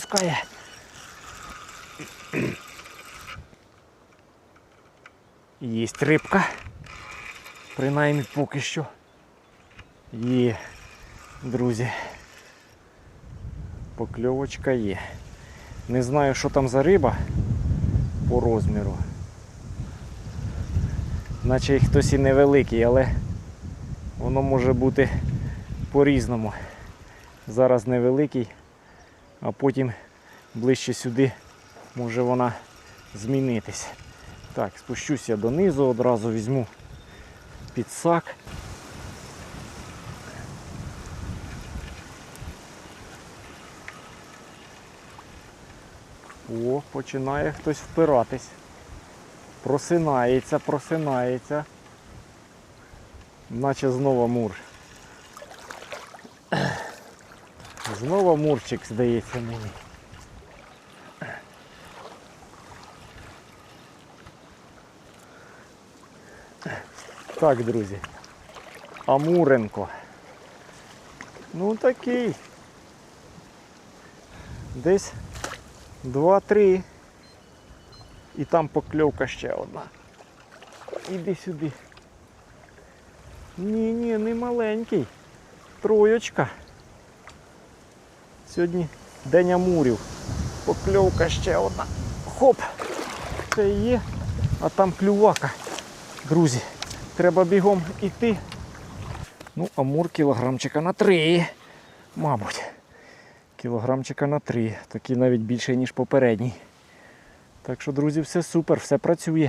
відпускає. Єсть рибка. Принаймні поки що. Є, друзі. Покльовочка є. Не знаю, що там за риба по розміру. Наче хтось і невеликий, але воно може бути по-різному. Зараз невеликий, а потім ближче сюди може вона змінитись. Так, спущусь я донизу, одразу візьму підсак. О, починає хтось впиратись. Просинається, просинається. Наче знову мур. Знову мурчик, здається мені. Так, друзі. Амуренко. Ну такий. Десь два-три. І там покльовка ще одна. Іди сюди. Ні, ні, не маленький. Троєчка. Сьогодні день амурів. Покльовка ще одна. Хоп! Це і є. А там клювака. Друзі, треба бігом іти. Ну, амур кілограмчика на три. Мабуть. Кілограмчика на три. Такий навіть більший, ніж попередній. Так що, друзі, все супер, все працює.